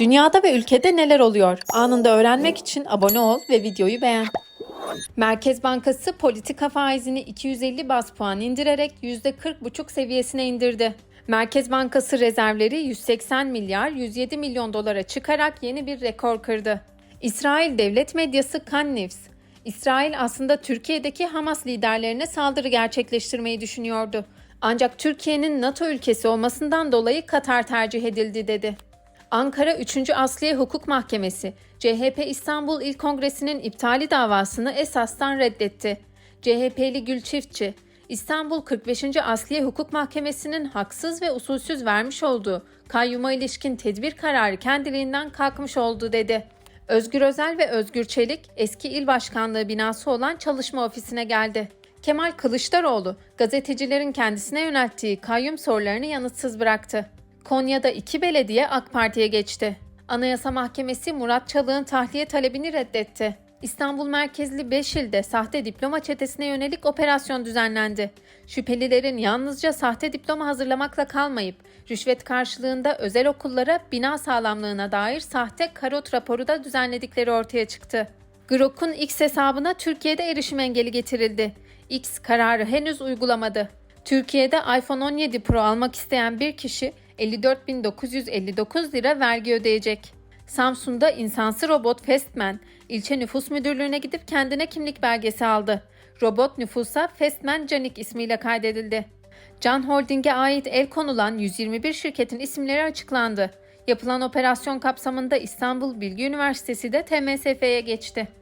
Dünyada ve ülkede neler oluyor? Anında öğrenmek için abone ol ve videoyu beğen. Merkez Bankası politika faizini 250 bas puan indirerek %40,5 seviyesine indirdi. Merkez Bankası rezervleri 180 milyar 107 milyon dolara çıkarak yeni bir rekor kırdı. İsrail devlet medyası Kan News, İsrail aslında Türkiye'deki Hamas liderlerine saldırı gerçekleştirmeyi düşünüyordu. Ancak Türkiye'nin NATO ülkesi olmasından dolayı Katar tercih edildi dedi. Ankara 3. Asliye Hukuk Mahkemesi, CHP İstanbul İl Kongresi'nin iptali davasını esastan reddetti. CHP'li Gül Çiftçi, İstanbul 45. Asliye Hukuk Mahkemesi'nin haksız ve usulsüz vermiş olduğu kayyuma ilişkin tedbir kararı kendiliğinden kalkmış oldu dedi. Özgür Özel ve Özgür Çelik eski il başkanlığı binası olan çalışma ofisine geldi. Kemal Kılıçdaroğlu gazetecilerin kendisine yönelttiği kayyum sorularını yanıtsız bıraktı. Konya'da iki belediye AK Parti'ye geçti. Anayasa Mahkemesi Murat Çalık'ın tahliye talebini reddetti. İstanbul merkezli 5 ilde sahte diploma çetesine yönelik operasyon düzenlendi. Şüphelilerin yalnızca sahte diploma hazırlamakla kalmayıp rüşvet karşılığında özel okullara bina sağlamlığına dair sahte karot raporu da düzenledikleri ortaya çıktı. Grok'un X hesabına Türkiye'de erişim engeli getirildi. X kararı henüz uygulamadı. Türkiye'de iPhone 17 Pro almak isteyen bir kişi 54.959 lira vergi ödeyecek. Samsun'da insansı robot Festman, ilçe nüfus müdürlüğüne gidip kendine kimlik belgesi aldı. Robot nüfusa Festman Canik ismiyle kaydedildi. Can Holding'e ait el konulan 121 şirketin isimleri açıklandı. Yapılan operasyon kapsamında İstanbul Bilgi Üniversitesi de TMSF'ye geçti.